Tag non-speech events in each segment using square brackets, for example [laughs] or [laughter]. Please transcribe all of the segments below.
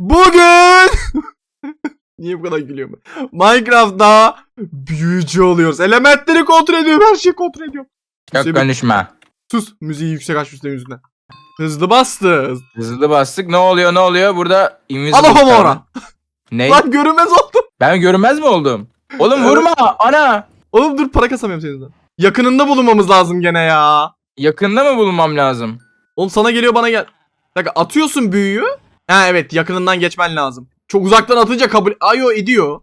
Bugün [laughs] Niye bu kadar gülüyorum? Minecraft'ta büyücü oluyoruz. Elementleri kontrol ediyorum. Her şeyi kontrol ediyorum. Çok Hüseyin- konuşma. Sus. Müziği yüksek açmışlar yüzünden. Hızlı bastı. Hızlı bastık. Ne oluyor ne oluyor? Burada invisible Al kaldı. ora. Ne? Lan görünmez oldum. Ben görünmez mi oldum? Oğlum Evet. vurma ana. Oğlum dur para kasamıyorum senin yüzünden. Yakınında bulunmamız lazım gene ya. Yakında mı bulunmam lazım? Oğlum sana geliyor bana gel. Bir dakika atıyorsun büyüyü. Ha evet yakınından geçmen lazım. Çok uzaktan atınca kabul... Ayo ediyor.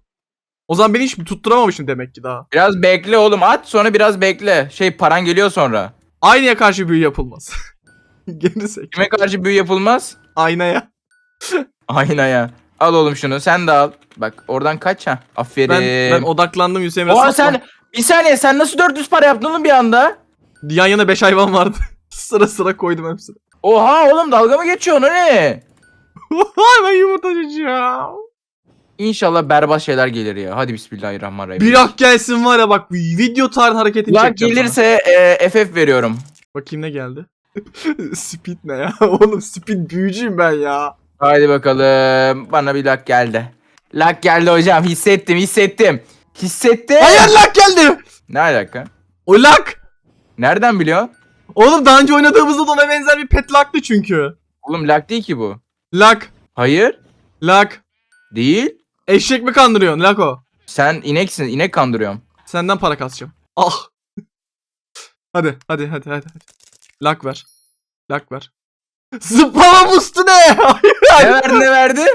O zaman beni hiç tutturamamışım demek ki daha. Biraz bekle oğlum at sonra biraz bekle. Şey paran geliyor sonra. Aynaya karşı büyü yapılmaz. [laughs] Gerizek. Kime karşı büyü yapılmaz? Aynaya. [laughs] Aynaya. Al oğlum şunu sen de al. Bak oradan kaç ha. Aferin. Ben, ben odaklandım Hüseyin. Oha sen bir saniye sen nasıl 400 para yaptın oğlum bir anda? Yan yana 5 hayvan vardı. [laughs] sıra sıra koydum hepsini. Oha oğlum dalga mı geçiyorsun o ne? Ay ben yumurtacıyım. İnşallah berbat şeyler gelir ya. Hadi bismillahirrahmanirrahim. Bir ak gelsin var ya bak video tarih hareketini Lan çekeceğim gelirse e, FF veriyorum. Bakayım ne geldi. [laughs] speed ne ya? [laughs] Oğlum speed büyücüyüm ben ya. Haydi bakalım. Bana bir lak geldi. Lak geldi hocam. Hissettim, hissettim. Hissettim. Hayır lak geldi. Ne alaka? O lak. Nereden biliyorsun? Oğlum daha önce oynadığımızda da ona benzer bir pet laktı çünkü. Oğlum lak değil ki bu. Lak. Hayır. Lak. Değil. Eşek mi kandırıyorsun Lako? Sen ineksin. inek kandırıyorum. Senden para kasacağım. Ah. [laughs] hadi hadi hadi hadi. hadi. Lak ver. Lak ver. Zıplama boost'u ne? [laughs] Hayır, Ne hayır. verdi ne verdi?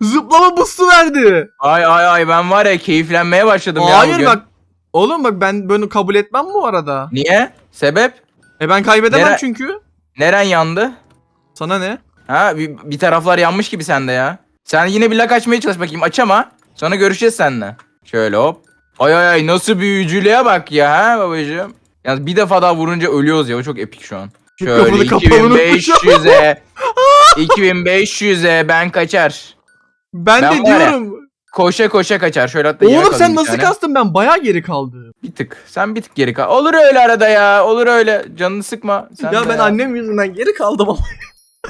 Zıplama boost'u verdi. Ay ay ay ben var ya keyiflenmeye başladım ya Hayır bugün. bak. Oğlum bak ben bunu kabul etmem bu arada. Niye? Sebep? E ben kaybedemem Nere- çünkü. Neren yandı? Sana ne? Ha bir, bir taraflar yanmış gibi sende ya. Sen yine bir lak açmaya çalış bakayım aç ama. Sonra görüşeceğiz seninle. Şöyle hop. Ay ay ay nasıl büyücülüğe bak ya ha babacığım. Yalnız bir defa daha vurunca ölüyoruz ya o çok epik şu an. Şöyle Mikrofonu kapalı unutmuşum. 2500'e 2500'e ben kaçar. Ben, Ben de ya, diyorum. Koşa koşa kaçar. Şöyle hatta Oğlum sen nasıl tane. kastın ben bayağı geri kaldım. Bir tık. Sen bir tık geri kal. Olur öyle arada ya. Olur öyle. Canını sıkma. Sen ya ben annem yüzünden geri kaldım ama.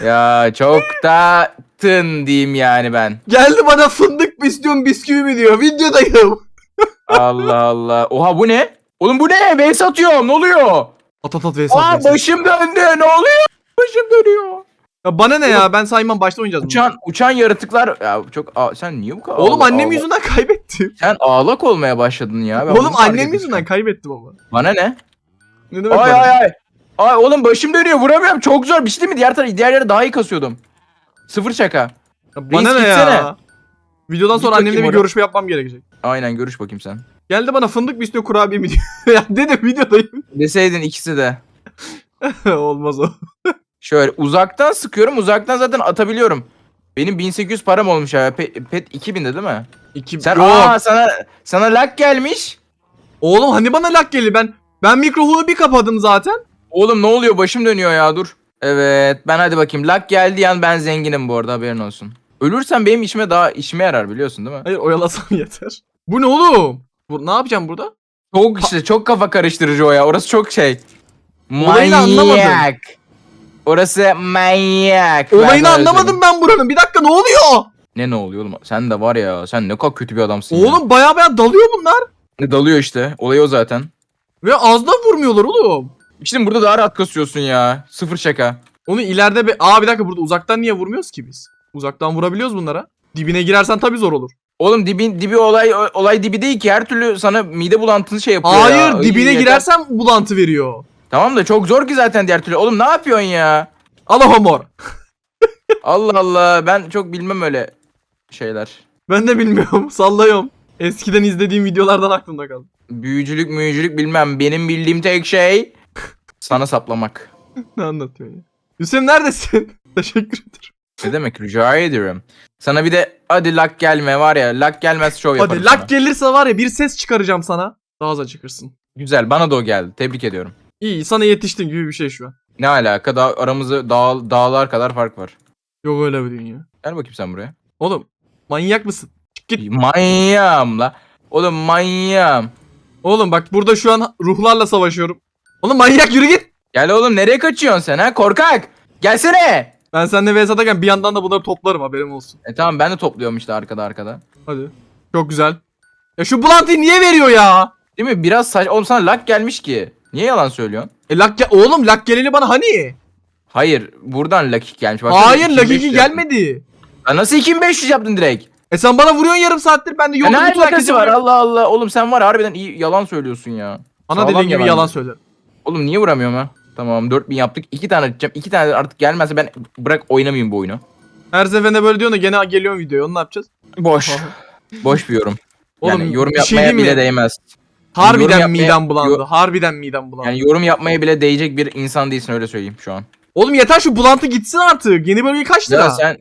Ya çok da tın diyeyim yani ben. Geldi bana fındık mı istiyorsun bisküvi mi diyor. Videodayım. [laughs] Allah Allah. Oha bu ne? Oğlum bu ne? Ben satıyorum. Ne oluyor? At at at vs Aa vs. başım döndü. Ne oluyor? Başım dönüyor. Ya bana ne ya ben saymam başta oynayacağız. bunu. Uçan uçan yaratıklar. Ya çok Aa, sen niye bu kadar Oğlum ağla- annem ağla- yüzünden kaybettim. Sen ağlak olmaya başladın ya. Ben bunu Oğlum fark annem yüzünden kaybettim ama. Bana ne? Ne demek Ay bana? ay ay. Ay oğlum başım dönüyor. Vuramıyorum. Çok zor. Bir şey değil mi? Diğer tarafı diğer yere daha iyi kasıyordum. Sıfır şaka. Ya bana Reis ne gitsene. ya? Videodan Git sonra annemle bir oraya. görüşme yapmam gerekecek. Aynen görüş bakayım sen. Geldi bana fındık mı istiyor kurabiye mi diyor. [laughs] ya dedim videodayım. Deseydin ikisi de. [laughs] Olmaz o. Şöyle uzaktan sıkıyorum. Uzaktan zaten atabiliyorum. Benim 1800 param olmuş ya. Pet, pet 2000'de değil mi? İki... Sen Yok. aa sana sana lak gelmiş. Oğlum hani bana lak geldi ben. Ben mikrofonu bir kapadım zaten. Oğlum ne oluyor? Başım dönüyor ya. Dur. Evet, ben hadi bakayım. Lak geldi yan ben zenginim bu arada haberin olsun. Ölürsem benim işime daha işime yarar biliyorsun değil mi? Hayır oyalasam [laughs] yeter. Bu ne oğlum? Bu, ne yapacağım burada? Çok işte çok kafa karıştırıcı o ya. Orası çok şey. Olayını anlamadım. Manyak. Orası manyak. Ben Olayını sana anlamadım ben buranın. Bir dakika ne oluyor? Ne ne oluyor oğlum? Sen de var ya. Sen ne kadar kötü bir adamsın. ya. Oğlum baya baya dalıyor bunlar. Ne dalıyor işte. Olay o zaten. Ve az da vurmuyorlar oğlum. İşte burada daha rahat kasıyorsun ya. Sıfır şaka. Onu ileride bir... Aa bir dakika burada uzaktan niye vurmuyoruz ki biz? Uzaktan vurabiliyoruz bunlara. Dibine girersen tabii zor olur. Oğlum dibi, dibi olay olay dibi değil ki. Her türlü sana mide bulantını şey yapıyor Hayır ya. dibine yeter. girersen bulantı veriyor. Tamam da çok zor ki zaten diğer türlü. Oğlum ne yapıyorsun ya? Al homor. [laughs] Allah Allah. Ben çok bilmem öyle şeyler. Ben de bilmiyorum [laughs] sallıyorum. Eskiden izlediğim videolardan aklımda kaldı. Büyücülük müyücülük bilmem. Benim bildiğim tek şey sana saplamak. ne anlatıyorsun ya? Hüseyin neredesin? [laughs] Teşekkür ederim. Ne demek rica ederim. Sana bir de hadi lak gelme var ya. Lak gelmez şov yaparım Hadi sana. lak gelirse var ya bir ses çıkaracağım sana. Daha az acıkırsın. Güzel bana da o geldi. Tebrik ediyorum. İyi sana yetiştim gibi bir şey şu an. Ne alaka? Da aramızda dağ, dağlar kadar fark var. Yok öyle bir dünya. Gel bakayım sen buraya. Oğlum manyak mısın? Çık git. Manyağım la. Oğlum manyağım. Oğlum bak burada şu an ruhlarla savaşıyorum. Oğlum manyak yürü git. Gel oğlum nereye kaçıyorsun sen ha korkak? Gelsene. Ben seninle vs atarken bir yandan da bunları toplarım haberim olsun. E tamam ben de topluyorum işte arkada arkada. Hadi. Çok güzel. Ya şu Blunt'ı niye veriyor ya? Değil mi? Biraz saç... Oğlum sana lak gelmiş ki. Niye yalan söylüyorsun? E lak ge- oğlum lak geleli bana hani? Hayır. Buradan lak gelmiş. Baksana, Hayır lak 2500 2 yaptın. gelmedi. Ya nasıl 2500 yaptın direkt? E sen bana vuruyorsun yarım saattir ben de Ya yolda ne bütün alakası herkesi var vuruyorum. Allah Allah. Oğlum sen var ya, harbiden iyi yalan söylüyorsun ya. Ana Sağlam dediğin gibi yalan. yalan söylerim. Oğlum niye vuramıyorum ha? Tamam 4000 yaptık. 2 tane atacağım. 2 tane artık gelmezse ben bırak oynamayayım bu oyunu. Her seferinde böyle diyorsun da gene geliyorsun videoya onu ne yapacağız? Boş. Boş bir yorum. Oğlum yani yorum bir şey yapmaya diyeyim mi? bile değmez. Harbiden yorum yapmaya- midem bulandı. Yo- Harbiden midem bulandı. Yani yorum yapmaya bile değecek bir insan değilsin öyle söyleyeyim şu an. Oğlum yeter şu bulantı gitsin artık. Yeni bölge kaç lira? Ya sen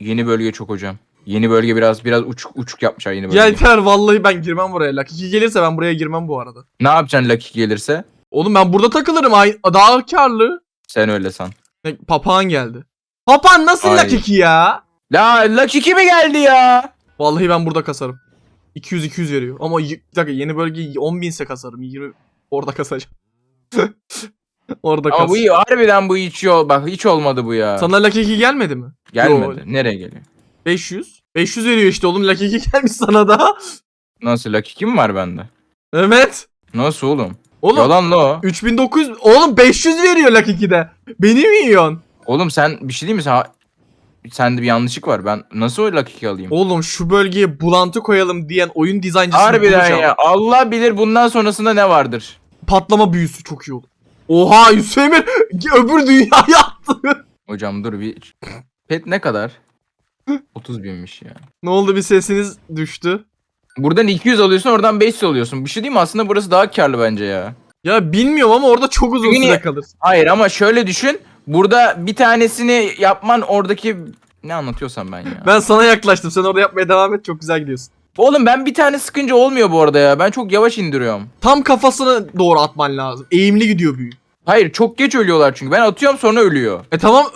yeni bölge çok hocam. Yeni bölge biraz biraz uçuk uçuk yapmışlar yeni bölge. Ya yeter vallahi ben girmem buraya. 2 gelirse ben buraya girmem bu arada. Ne yapacaksın Lucky gelirse? Oğlum ben burada takılırım. Ay, daha karlı. Sen öyle san. Ne, papağan geldi. Papağan nasıl Ay. Lak 2 ya? La Lucky kimi geldi ya? Vallahi ben burada kasarım. 200-200 veriyor. Ama y- bir dakika yeni bölge 10 binse kasarım. 20 orada kasacağım. [laughs] orada Ama kas. bu iyi harbiden bu hiç yol bak hiç olmadı bu ya. Sana 2 gelmedi mi? Gelmedi. Yo. Nereye geliyor? 500. 500 veriyor işte oğlum. 2 gelmiş [laughs] sana da. Nasıl Lucky kim var bende? evet. Nasıl oğlum? Oğlum Yalan la o. 3900 oğlum 500 veriyor Lucky 2'de. Beni mi yiyorsun? Oğlum sen bir şey değil mi sen? Sende bir yanlışlık var. Ben nasıl o Lucky alayım? Oğlum şu bölgeye bulantı koyalım diyen oyun dizayncısını Harbiden bulacağım. ya. Allah bilir bundan sonrasında ne vardır. Patlama büyüsü çok iyi olur. Oha Emir [laughs] öbür dünyaya attı. Hocam dur bir. Pet ne kadar? [laughs] 30 binmiş ya. ne oldu bir sesiniz düştü. Buradan 200 alıyorsun oradan 500 alıyorsun. Bir şey değil mi? Aslında burası daha karlı bence ya. Ya bilmiyorum ama orada çok uzun Çünkü süre kalırsın. Hayır ama şöyle düşün. Burada bir tanesini yapman oradaki... Ne anlatıyorsam ben ya. Ben sana yaklaştım. Sen orada yapmaya devam et. Çok güzel gidiyorsun. Oğlum ben bir tane sıkınca olmuyor bu arada ya. Ben çok yavaş indiriyorum. Tam kafasına doğru atman lazım. Eğimli gidiyor büyü. Hayır çok geç ölüyorlar çünkü. Ben atıyorum sonra ölüyor. E tamam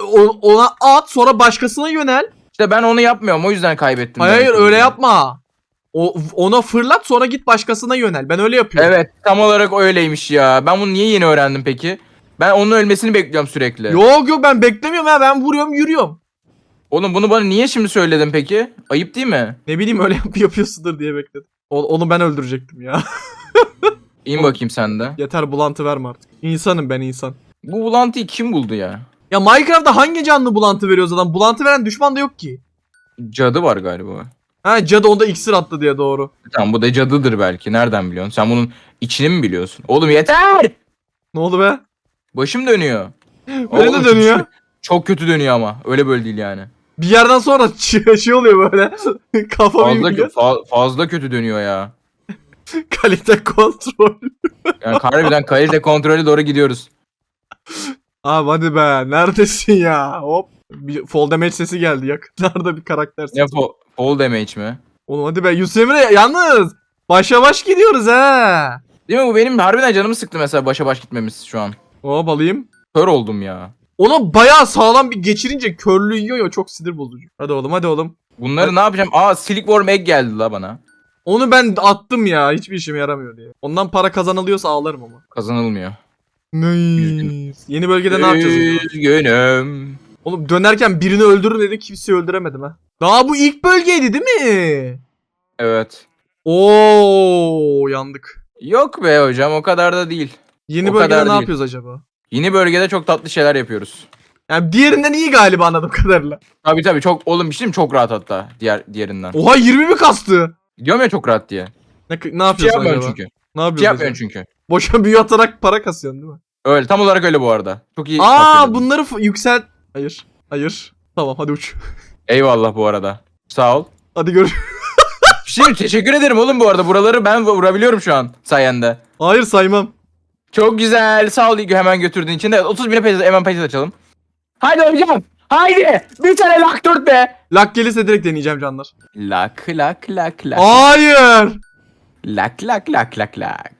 ona at sonra başkasına yönel. İşte ben onu yapmıyorum o yüzden kaybettim. Hayır hayır öyle yapma. O, ona fırlat sonra git başkasına yönel. Ben öyle yapıyorum. Evet tam olarak öyleymiş ya. Ben bunu niye yeni öğrendim peki? Ben onun ölmesini bekliyorum sürekli. Yok yok ben beklemiyorum ya. Ben vuruyorum yürüyorum. Oğlum bunu bana niye şimdi söyledin peki? Ayıp değil mi? Ne bileyim öyle yap yapıyorsundur diye bekledim. O- onu ben öldürecektim ya. İn bakayım sen de. Yeter bulantı verme artık. İnsanım ben insan. Bu bulantıyı kim buldu ya? Ya Minecraft'ta hangi canlı bulantı veriyor zaten? Bulantı veren düşman da yok ki. Cadı var galiba. Ha cadı onda iksir attı diye doğru. Tamam bu da cadıdır belki. Nereden biliyorsun? Sen bunun içini mi biliyorsun? Oğlum yeter! Ne oldu be? Başım dönüyor. [laughs] Böyle de dönüyor. [laughs] Çok kötü dönüyor ama. Öyle böyle değil yani. Bir yerden sonra ç- [laughs] şey oluyor böyle. Kafa Fazla, kö- fa- fazla kötü dönüyor ya. kalite kontrol. Yani harbiden kalite kontrolü doğru gidiyoruz. Abi hadi be neredesin ya? Hop. Bir fall damage sesi geldi yakınlarda bir karakter sesi. Ne fo- fall damage mi? Oğlum hadi be Yusuf Emre yalnız. Başa baş gidiyoruz ha. Değil mi bu benim harbiden canımı sıktı mesela başa baş gitmemiz şu an. Hop alayım. Kör oldum ya. Ona bayağı sağlam bir geçirince körlüğü yiyor ya çok sinir bozucu. Hadi oğlum hadi oğlum. Bunları ne yapacağım? Aa Silkworm egg geldi la bana. Onu ben attım ya hiçbir işime yaramıyor diye. Ondan para kazanılıyorsa ağlarım ama. Kazanılmıyor. Nice. Yeni bölgede ne yapacağız? Üzgünüm. Oğlum dönerken birini öldürün dedim kimseyi öldüremedim ha. Daha bu ilk bölgeydi değil mi? Evet. Oo yandık. Yok be hocam o kadar da değil. Yeni O bölgede kadar ne değil. yapıyoruz acaba? Yeni bölgede çok tatlı şeyler yapıyoruz. Yani diğerinden iyi galiba anladığım kadarıyla. Tabii tabii çok oğlum bir şey diyeyim mi? çok rahat hatta diğer diğerinden. Oha 20 mi kastı? Diyorum ya çok rahat diye. Ne, ne Bir şey yapıyorsun acaba? çünkü. Ne yapıyorsun? şey yapmıyorum acaba? çünkü. Boşa büyü atarak para kasıyorsun değil mi? Öyle tam olarak öyle bu arada. Çok iyi. Aa bunları f- yükselt. Hayır. Hayır. Tamam hadi uç. [laughs] Eyvallah bu arada. Sağ ol. Hadi gör. [laughs] Bir şey teşekkür ederim oğlum bu arada. Buraları ben vurabiliyorum şu an sayende. Hayır saymam. Çok güzel. Sağ ol İlgü hemen götürdüğün için. Evet 30 bine peşe, hemen peşe açalım. Haydi hocam. Haydi. Bir tane lak dört be. Lak gelirse direkt deneyeceğim canlar. Lak lak lak lak. Hayır. Lak lak lak lak lak.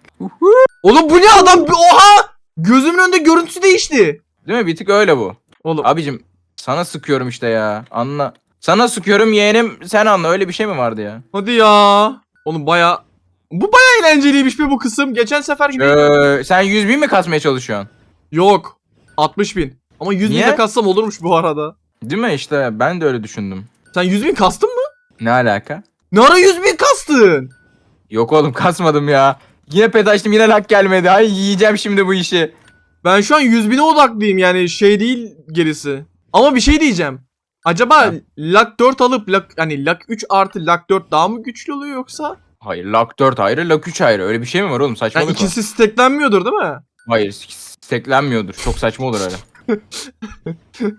Oğlum bu ne adam? Oha! Gözümün önünde görüntüsü değişti. Değil mi? Bir tık öyle bu. Oğlum Abicim sana sıkıyorum işte ya. Anla. Sana sıkıyorum yeğenim sen anla. Öyle bir şey mi vardı ya? hadi ya. Oğlum baya bu baya eğlenceliymiş be bu kısım. Geçen sefer gibi. Ee, sen 100 bin mi kasmaya çalışıyorsun? Yok. 60 bin. Ama 100 bin Niye? de kassam olurmuş bu arada. Değil mi işte ben de öyle düşündüm. Sen 100 bin kastın mı? Ne alaka? Ne ara 100 bin kastın? Yok oğlum kasmadım ya. Yine pet açtım yine lak gelmedi. Ay yiyeceğim şimdi bu işi. Ben şu an 100 bine odaklıyım yani şey değil gerisi. Ama bir şey diyeceğim. Acaba Ha. lak 4 alıp lak, hani lak 3 artı lak 4 daha mı güçlü oluyor yoksa? Hayır lak 4 ayrı lak 3 ayrı. Öyle bir şey mi var oğlum Yani saçmalık o. ikisi steklenmiyordur değil mi? Hayır steklenmiyordur. Çok saçma olur öyle. [laughs]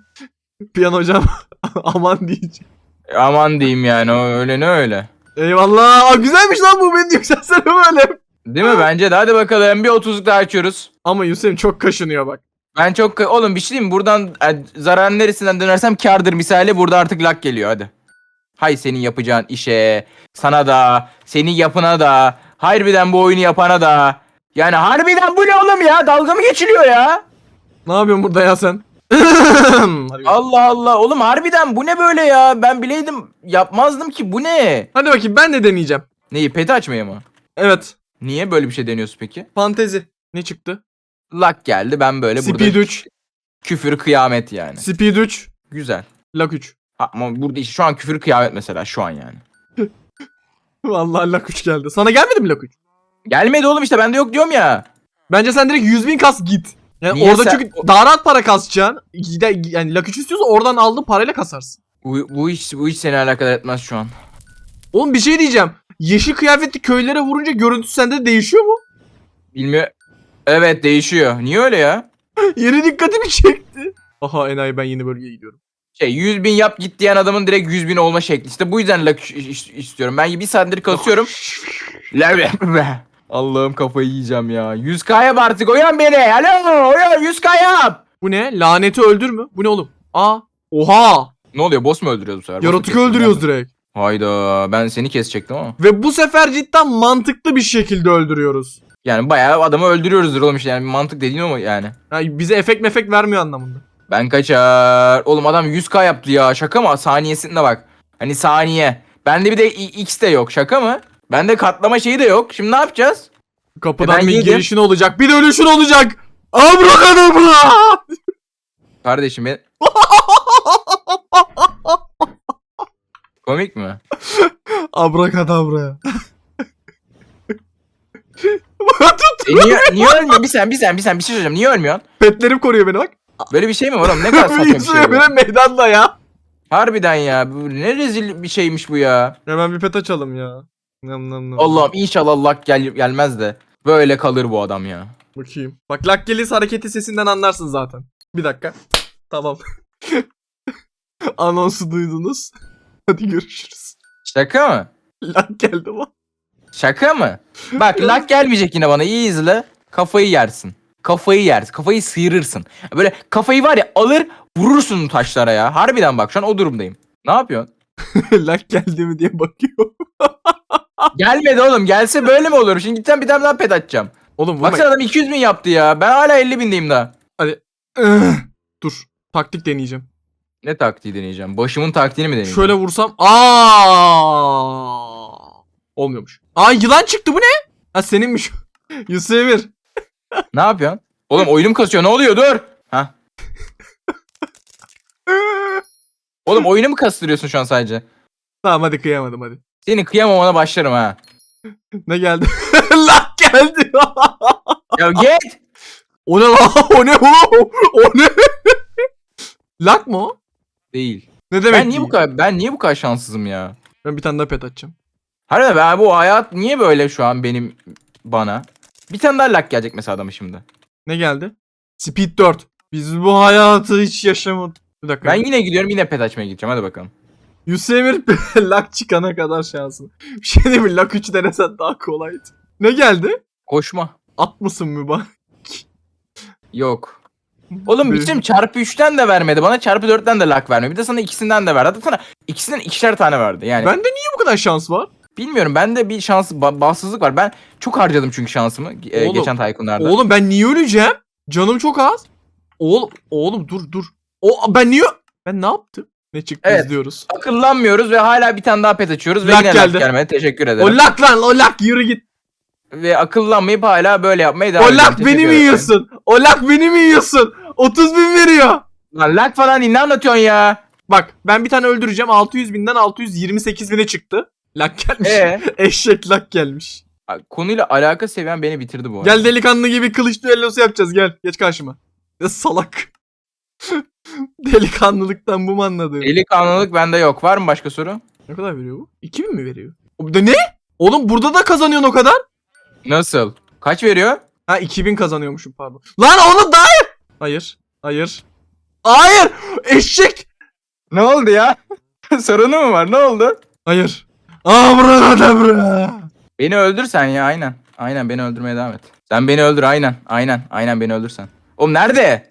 Piyan hocam [laughs] aman diyeceğim. Aman diyeyim yani öyle ne öyle. Eyvallah. Aa, güzelmiş lan bu beni yükselsene böyle. Değil mi? Bence de hadi bakalım bir 30'luk daha açıyoruz. Ama Yusuf'um çok kaşınıyor bak. Ben çok oğlum bir şey diyeyim mi? buradan e, zararın neresinden dönersem kardır misali burada artık lak geliyor hadi. Hay senin yapacağın işe, sana da, senin yapına da, harbiden bu oyunu yapana da. Yani harbiden bu ne oğlum ya? Dalga mı geçiliyor ya? Ne yapıyorsun burada ya sen? Hadi, [laughs] Allah Allah oğlum harbiden bu ne böyle ya? Ben bileydim yapmazdım ki bu ne? Hadi bakayım ben de deneyeceğim. Neyi peti açmaya mı? Evet. Niye böyle bir şey deniyorsun peki? Fantezi. Ne çıktı? Lak geldi ben böyle burada Speed 3. küfür kıyamet yani. Speed 3. Güzel. Lak 3. Ha, ama burada işte şu an küfür kıyamet mesela şu an yani. [laughs] Vallahi lak 3 geldi. Sana gelmedi mi lak 3? Gelmedi oğlum işte bende yok diyorum ya. Bence sen direkt 100 bin kas git. Yani Niye orada sen- çünkü daha rahat para kasacaksın. Gide, yani lak 3 istiyorsa oradan aldığın parayla kasarsın. Bu, bu iş bu iş seni alakadar etmez şu an. Oğlum bir şey diyeceğim. Yeşil kıyafetli köylere vurunca görüntüsü sende değişiyor mu? Bilmiyor. Evet değişiyor. Niye öyle ya? [laughs] Yeni dikkatimi çekti. Aha enayi ben yeni bölgeye gidiyorum. Şey 100 bin yap git diyen adamın direkt 100 bin olma şekli. İşte bu yüzden lak istiyorum. Ben bir saattir kasıyorum. [laughs] Allah'ım kafayı yiyeceğim ya. 100k yap artık uyan beni. Alo uyan 100k yap. Bu ne? Laneti öldür mü? Bu ne oğlum? Aa. Oha. Ne oluyor boss mu öldürüyoruz bu sefer? Yaratık öldürüyoruz direkt. Hayda ben seni kesecektim ama. Ve bu sefer cidden mantıklı bir şekilde öldürüyoruz. Yani bayağı adamı öldürüyoruzdur oğlum işte yani mantık dediğin o mu yani? Yani bize efekt mefek vermiyor anlamında. Ben kaçar. Oğlum adam 100k yaptı ya şaka mı? Saniyesinde bak. Hani saniye. Bende bir de i- x de yok şaka mı? Bende katlama şeyi de yok. Şimdi ne yapacağız? Kapıdan E ben bir yedim. girişin olacak. Bir de ölüşün olacak. Abrakadabra. [laughs] Kardeşim ben... [laughs] Komik mi? Abrakadabra. E niye, niye ölmüyorsun? Bir sen bir sen bir sen bir şey söyleyeceğim. Niye ölmüyorsun? Petlerim koruyor beni bak. Böyle bir şey mi var oğlum? Ne kadar [laughs] saçma bir şey bu. böyle meydanda ya. Harbiden ya. Bu ne rezil bir şeymiş bu ya. Hemen bir pet açalım ya. Nam nam nam. Allah'ım inşallah Allah gel gelmez de. Böyle kalır bu adam ya. Bakayım. Bak Lakgelis hareketi sesinden anlarsın zaten. Bir dakika. Tamam. [laughs] Anonsu duydunuz. [laughs] Hadi görüşürüz. Şaka mı? Lak geldi ama. Şaka mı? Bak lak gelmeyecek yine bana iyi izle. Kafayı yersin. Kafayı yersin. Kafayı sıyırırsın. Böyle kafayı var ya alır vurursun taşlara ya. Harbiden bak şu an o durumdayım. Ne yapıyorsun? [laughs] Lak geldi mi diye bakıyor. [laughs] Gelmedi oğlum. Gelse böyle mi olur? Şimdi gideceğim bir tane daha pet açacağım. Oğlum vurma. Baksana adam 200 bin yaptı ya. Ben hala 50 bindeyim daha. Ih, [sighs] Dur. Taktik deneyeceğim. Ne taktiği deneyeceğim? Başımın taktiğini mi deneyeceğim? Şöyle vursam. Aa! Olmuyormuş. Aa yılan çıktı bu ne? Ha seninmiş. [laughs] Yusuf Emir. [laughs] Ne yapıyorsun? Oğlum oyunum kasıyor. Ne oluyor? Dur. Ha. [laughs] Oğlum oyunu mu kastırıyorsun şu an sadece? tamam hadi kıyamadım hadi. Seni kıyamamana başlarım ha. Ne geldi? Lak geldi. Ya git. o ne lan? O ne o? O ne? Lak mı o? Değil. Ne demek? Ben niye bu değil? kadar ben niye bu kadar şanssızım ya? Ben bir tane daha pet açacağım. Harbiden ben bu hayat niye böyle şu an benim bana? Bir tane daha lak gelecek mesela adamı şimdi. Ne geldi? Speed 4. Biz bu hayatı hiç yaşamadık. Bir dakika. Ben yine gidiyorum yine pet açmaya gideceğim hadi bakalım. Yusuf Emir lak [laughs] çıkana kadar şansın. Bir şey diyeyim mi? Lak 3 denesen daha kolaydı. Ne geldi? Koşma. At mısın mübarek? Yok. [laughs] Oğlum bizim çarpı 3'ten de vermedi bana çarpı 4'ten de lak vermedi. Bir de sana ikisinden de verdi. Hatta sana ikisinden ikişer tane verdi. Yani Bende niye bu kadar şans var? Bilmiyorum bende bir şans ba- bahtsızlık var. Ben çok harcadım çünkü şansımı e, Oğlum, geçen Tycoon'larda. Oğlum ben niye öleceğim? Canım çok az. Oğlum, oğlum dur dur. O ben niye Ben ne yaptım? Ne çıktı Evet. izliyoruz. Akıllanmıyoruz ve hala bir tane daha pet açıyoruz ve Lak yine geldi. lak gelmedi. Teşekkür O ederim. lak lan o lak yürü git. Ve akıllanmayıp hala böyle yapmaya devam O ediyorum. lak Teşekkür beni mi ederim. yiyorsun? O lak beni mi yiyorsun? 30 bin veriyor. Lan lag falan değil ne anlatıyorsun ya? Bak ben bir tane öldüreceğim 600 binden 628 bine çıktı. Lak gelmiş. Ee? [laughs] Eşek lak gelmiş. Konuyla alaka seviyen beni bitirdi bu arada. Gel delikanlı gibi kılıç düellosu yapacağız gel. Geç karşıma. Ya salak. [laughs] Delikanlılıktan bu mu anladın? Delikanlılık bende yok. Var mı başka soru? Ne kadar veriyor bu? 2000 mi veriyor? O da ne? Oğlum burada da kazanıyorsun o kadar. Nasıl? Kaç veriyor? Ha 2000 kazanıyormuşum pardon. Lan onu daha Hayır. Hayır. Hayır. Eşek. Ne oldu ya? [laughs] Sorunu mu var? Ne oldu? Hayır. Burada bura. Beni öldürsen ya aynen. Aynen beni öldürmeye devam et. Sen beni öldür aynen. Aynen. Aynen beni öldürsen. Oğlum nerede?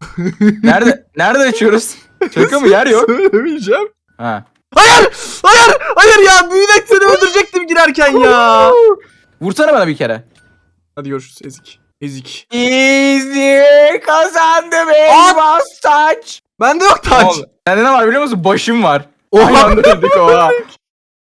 [laughs] nerede? Nerede açıyoruz? Şaka mı? Yer yok. Söylemeyeceğim. Ha. Hayır. Hayır. Hayır ya. Büyünek seni öldürecektim girerken ya. [laughs] Vursana bana bir kere. Hadi görüşürüz Ezik. Ezik. Easy kazandım At! elmas saç. Bende yok taç. oldu? Sende ne var biliyor musun? Başım var. Oha. Aynı anda öldük oha.